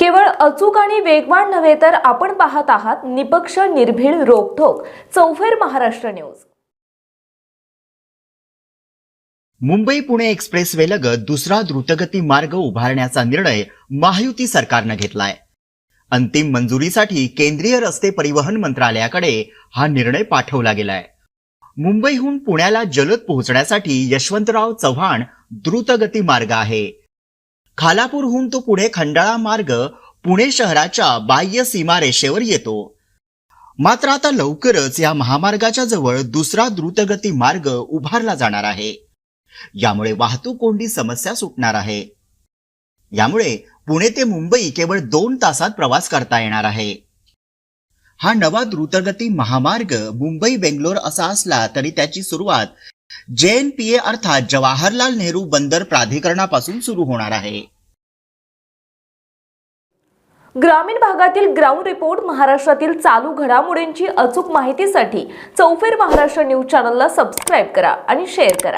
केवळ अचूक आणि वेगवान नव्हे तर आपण पाहत आहात निपक्ष निर्भीड रोखोक चौफेर महाराष्ट्र न्यूज. मुंबई पुणे एक्सप्रेसवे लगत दुसरा द्रुतगती मार्ग उभारण्याचा निर्णय महायुती सरकारनं घेतलाय. अंतिम मंजुरीसाठी केंद्रीय रस्ते परिवहन मंत्रालयाकडे हा निर्णय पाठवला गेलाय. मुंबईहून पुण्याला जलद पोहोचण्यासाठी यशवंतराव चव्हाण द्रुतगती मार्ग आहे. खालापूरहून तो पुढे खंडाळा मार्ग पुणे शहराच्या बाह्य सीमारेषेवर येतो. मात्र आता लवकरच या महामार्गाच्या जवळ दुसरा द्रुतगती मार्ग उभारला जाणार आहे. यामुळे वाहतूक कोंडी समस्या सुटणार आहे. यामुळे पुणे ते मुंबई केवळ दोन तासात प्रवास करता येणार आहे. हा नवा द्रुतगती महामार्ग मुंबई बेंगलोर असा असला तरी त्याची सुरुवात जेएनपीए अर्थात जवाहरलाल नेहरू बंदर प्राधिकरणापासून सुरू होणार आहे. ग्रामीण भागातील ग्राउंड रिपोर्ट महाराष्ट्रातील चालू घडामोडींची अचूक माहितीसाठी चौफेर महाराष्ट्र न्यूज चॅनलला सबस्क्राईब करा आणि शेअर करा.